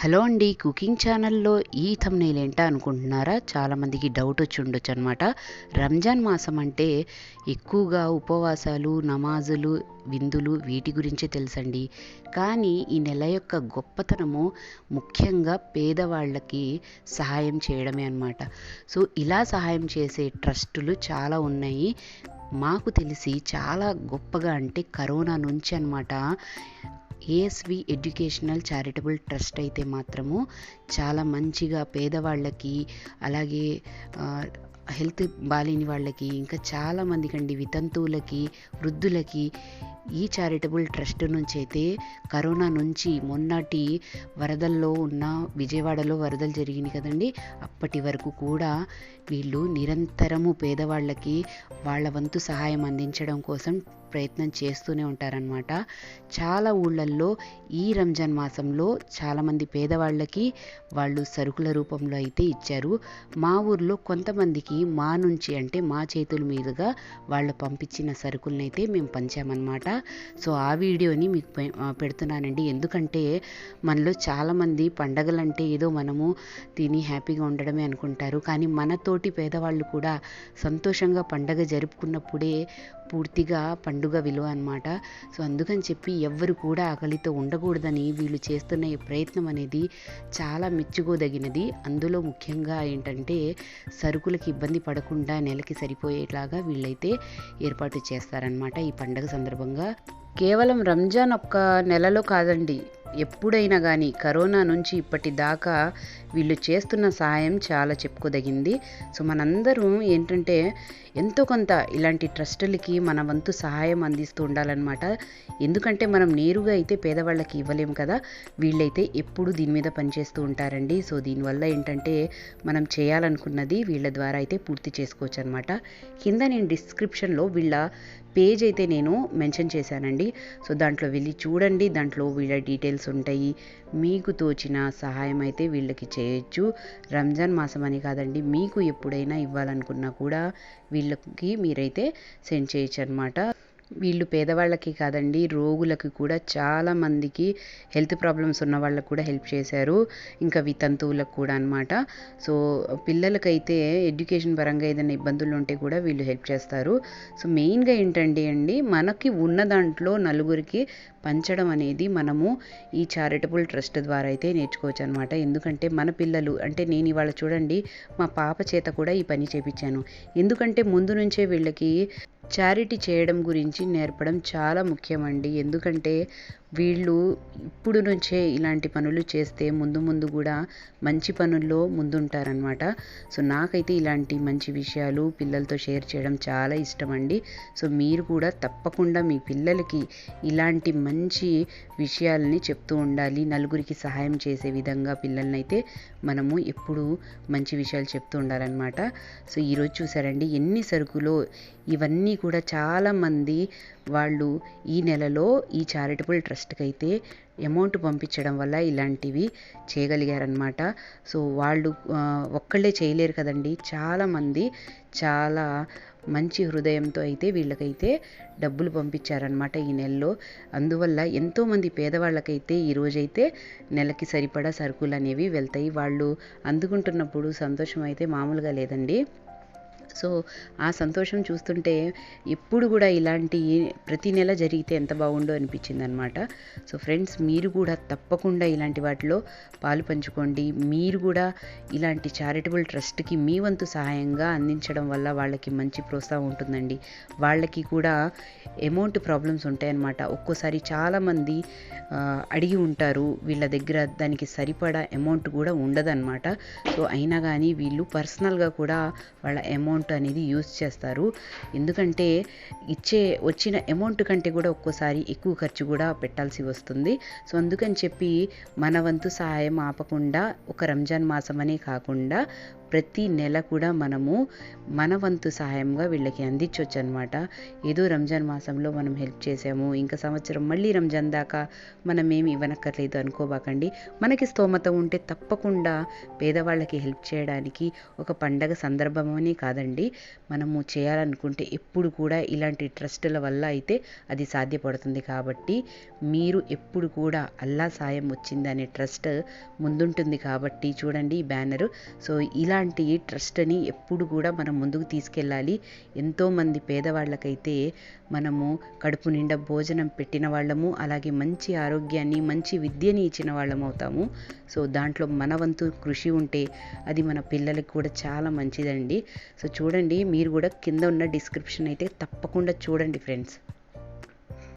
Hello అండి cooking ఛానల్లో ఈ థంబ్నెయిల్ ఏంటా అనుకుంటున్నారా? చాలామందికి డౌట్ వచ్చి ఉండొచ్చు అనమాట రంజాన్ మాసం అంటే ఎక్కువగా ఉపవాసాలు నమాజులు విందులు వీటి గురించే తెలుసండి. కానీ ఈ నెల యొక్క గొప్పతనము ముఖ్యంగా పేదవాళ్ళకి సహాయం చేయడమే అన్నమాట. సో ఇలా సహాయం చేసే ట్రస్టులు చాలా ఉన్నాయి. మాకు తెలిసి చాలా గొప్పగా అంటే కరోనా నుంచి అనమాట ఏఎస్వి ఎడ్యుకేషనల్ చారిటబుల్ ట్రస్ట్ అయితే మాత్రము చాలా మంచిగా పేదవాళ్ళకి అలాగే హెల్త్ బాలేని వాళ్ళకి ఇంకా చాలామందికి అండి వితంతువులకి వృద్ధులకి ఈ చారిటబుల్ ట్రస్ట్ నుంచి అయితే కరోనా నుంచి మొన్నటి వరదల్లో ఉన్న విజయవాడలో వరదలు జరిగినాయి కదండి. అప్పటి వరకు కూడా వీళ్ళు నిరంతరము పేదవాళ్ళకి వాళ్ళ వంతు సహాయం అందించడం కోసం ప్రయత్నం చేస్తూనే ఉంటారనమాట చాలా ఊళ్ళల్లో ఈ రంజాన్ మాసంలో చాలామంది పేదవాళ్ళకి వాళ్ళు సరుకుల రూపంలో అయితే ఇచ్చారు. మా ఊర్లో కొంతమందికి మా నుంచి అంటే మా చేతుల మీదుగా వాళ్ళు పంపించిన సరుకులనైతే మేము పంచామన్నమాట. సో ఆ వీడియోని మీకు పెడుతున్నానండి. ఎందుకంటే మనలో చాలామంది పండగలంటే ఏదో మనము తిని హ్యాపీగా ఉండడమే అనుకుంటారు. కానీ మనతోటి పేదవాళ్ళు కూడా సంతోషంగా పండగ జరుపుకున్నప్పుడే పూర్తిగా పండుగ విలువ అనమాట సో అందుకని చెప్పి ఎవ్వరు కూడా ఆకలితో ఉండకూడదని వీళ్ళు చేస్తున్న ఈ ప్రయత్నం అనేది చాలా మెచ్చుకోదగినది. అందులో ముఖ్యంగా ఏంటంటే సరుకులకి ఇబ్బంది పడకుండా నెలకి సరిపోయేలాగా వీళ్ళైతే ఏర్పాటు చేస్తారనమాట ఈ పండగ సందర్భంగా. కేవలం రంజాన్ ఒక్క నెలలో కాదండి ఎప్పుడైనా కానీ కరోనా నుంచి ఇప్పటిదాకా వీళ్ళు చేస్తున్న సహాయం చాలా చెప్పుకోదగింది. సో మనందరూ ఏంటంటే ఎంతో కొంత ఇలాంటి ట్రస్టులకి మన వంతు సహాయం అందిస్తూ ఉండాలన్నమాట. ఎందుకంటే మనం నేరుగా అయితే పేదవాళ్ళకి ఇవ్వలేము కదా. వీళ్ళైతే ఎప్పుడు దీని మీద పనిచేస్తూ ఉంటారండి. సో దీనివల్ల ఏంటంటే మనం చేయాలనుకున్నది వీళ్ళ ద్వారా అయితే పూర్తి చేసుకోవచ్చు అనమాట కింద నేను డిస్క్రిప్షన్లో వీళ్ళ పేజ్ అయితే నేను మెన్షన్ చేశానండి. సో దాంట్లో వెళ్ళి చూడండి. దాంట్లో వీళ్ళ డీటెయిల్స్ ఉంటాయి. మీకు తోచిన సహాయం అయితే వీళ్ళకి చేయొచ్చు. రంజాన్ మాసం అని కాదండి మీకు ఎప్పుడైనా ఇవ్వాలనుకున్నా కూడా వీళ్ళకి మీరైతే సెండ్ చేయొచ్చు అనమాట వీళ్ళు పేదవాళ్ళకి కాదండి రోగులకు కూడా చాలా మందికి హెల్త్ ప్రాబ్లమ్స్ ఉన్న వాళ్ళకు కూడా హెల్ప్ చేశారు. ఇంకా వితంతువులకు కూడా అనమాట సో పిల్లలకైతే ఎడ్యుకేషన్ పరంగా ఏదైనా ఇబ్బందులు ఉంటే కూడా వీళ్ళు హెల్ప్ చేస్తారు. సో మెయిన్గా ఏంటండి అండి మనకి ఉన్న దాంట్లో నలుగురికి పంచడం అనేది మనము ఈ చారిటబుల్ ట్రస్ట్ ద్వారా అయితే నేర్చుకోవచ్చు అనమాట ఎందుకంటే మన పిల్లలు అంటే నేను ఇవాళ చూడండి మా పాప చేత కూడా ఈ పని చేపించాను. ఎందుకంటే ముందు నుంచే వీళ్ళకి చారిటీ చేయడం గురించి నేర్పడం చాలా ముఖ్యమండి. ఎందుకంటే వీళ్ళు ఇప్పుడు నుంచే ఇలాంటి పనులు చేస్తే ముందు ముందు కూడా మంచి పనుల్లో ముందుంటారనమాట సో నాకైతే ఇలాంటి మంచి విషయాలు పిల్లలతో షేర్ చేయడం చాలా ఇష్టం అండి సో మీరు కూడా తప్పకుండా మీ పిల్లలకి ఇలాంటి మంచి విషయాలని చెప్తూ ఉండాలి. నలుగురికి సహాయం చేసే విధంగా పిల్లల్ని అయితే మనము ఎప్పుడూ మంచి విషయాలు చెప్తూ ఉండాలన్నమాట. సో ఈరోజు చూసారండి ఎన్ని సరుకులో ఇవన్నీ కూడా చాలామంది వాళ్ళు ఈ నెలలో ఈ చారిటబుల్ ట్రస్ట్కి అయితే అమౌంట్ పంపించడం వల్ల ఇలాంటివి చేయగలిగారనమాట సో వాళ్ళు ఒక్కళ్ళే చేయలేరు కదండి. చాలామంది చాలా మంచి హృదయంతో అయితే వీళ్ళకైతే డబ్బులు పంపించారనమాట ఈ నెలలో. అందువల్ల ఎంతోమంది పేదవాళ్ళకైతే ఈరోజైతే నెలకి సరిపడా సరుకులు అనేవి వెళ్తాయి. వాళ్ళు అందుకుంటున్నప్పుడు సంతోషం అయితే మామూలుగా లేదండి. సో ఆ సంతోషం చూస్తుంటే ఎప్పుడు కూడా ఇలాంటి ప్రతి నెల జరిగితే ఎంత బాగుండో అనిపించింది అనమాట సో ఫ్రెండ్స్ మీరు కూడా తప్పకుండా ఇలాంటి వాటిలో పాలు పంచుకోండి. మీరు కూడా ఇలాంటి చారిటబుల్ ట్రస్ట్కి మీ వంతు సహాయంగా అందించడం వల్ల వాళ్ళకి మంచి ప్రోత్సాహం ఉంటుందండి. వాళ్ళకి కూడా అమౌంట్ ప్రాబ్లమ్స్ ఉంటాయన్నమాట. ఒక్కోసారి చాలామంది అడిగి ఉంటారు. వీళ్ళ దగ్గర దానికి సరిపడా అమౌంట్ కూడా ఉండదన్నమాట. సో అయినా కానీ వీళ్ళు పర్సనల్గా కూడా వాళ్ళ అమౌంట్ అనేది యూజ్ చేస్తారు. ఎందుకంటే ఇచ్చే వచ్చిన అమౌంట్ కంటే కూడా ఒక్కోసారి ఎక్కువ ఖర్చు కూడా పెట్టాల్సి వస్తుంది. సో అందుకని చెప్పి మన వంతు సహాయం ఆపకుండా ఒక రంజాన్ మాసం అనే కాకుండా ప్రతి నెల కూడా మనము మన వంతు సహాయంగా వీళ్ళకి అందించవచ్చు అనమాట ఏదో రంజాన్ మాసంలో మనం హెల్ప్ చేసాము ఇంకా సంవత్సరం మళ్ళీ రంజాన్ దాకా మనం ఏమి ఇవ్వనక్కర్లేదు అనుకోబాకండి. మనకి స్తోమత ఉంటే తప్పకుండా పేదవాళ్ళకి హెల్ప్ చేయడానికి ఒక పండగ సందర్భమని కాదండి. మనము చేయాలనుకుంటే ఎప్పుడు కూడా ఇలాంటి ట్రస్టుల వల్ల అయితే అది సాధ్యపడుతుంది కాబట్టి మీరు ఎప్పుడు కూడా అల్లా సాయం వచ్చిందనే ట్రస్ట్ ముందుంటుంది కాబట్టి చూడండి ఈ బ్యానరు. సో ఇలాంటి ట్రస్ట్ని ఎప్పుడు కూడా మనం ముందుకు తీసుకెళ్ళాలి. ఎంతోమంది పేదవాళ్ళకైతే మనము కడుపు నిండా భోజనం పెట్టిన వాళ్ళము అలాగే మంచి ఆరోగ్యాన్ని మంచి విద్యని ఇచ్చిన వాళ్ళము అవుతాము. సో దాంట్లో మన వంతు కృషి ఉంటే అది మన పిల్లలకి కూడా చాలా మంచిదండి. సో చూడండి మీరు కూడా కింద ఉన్న డిస్క్రిప్షన్ అయితే తప్పకుండా చూడండి ఫ్రెండ్స్.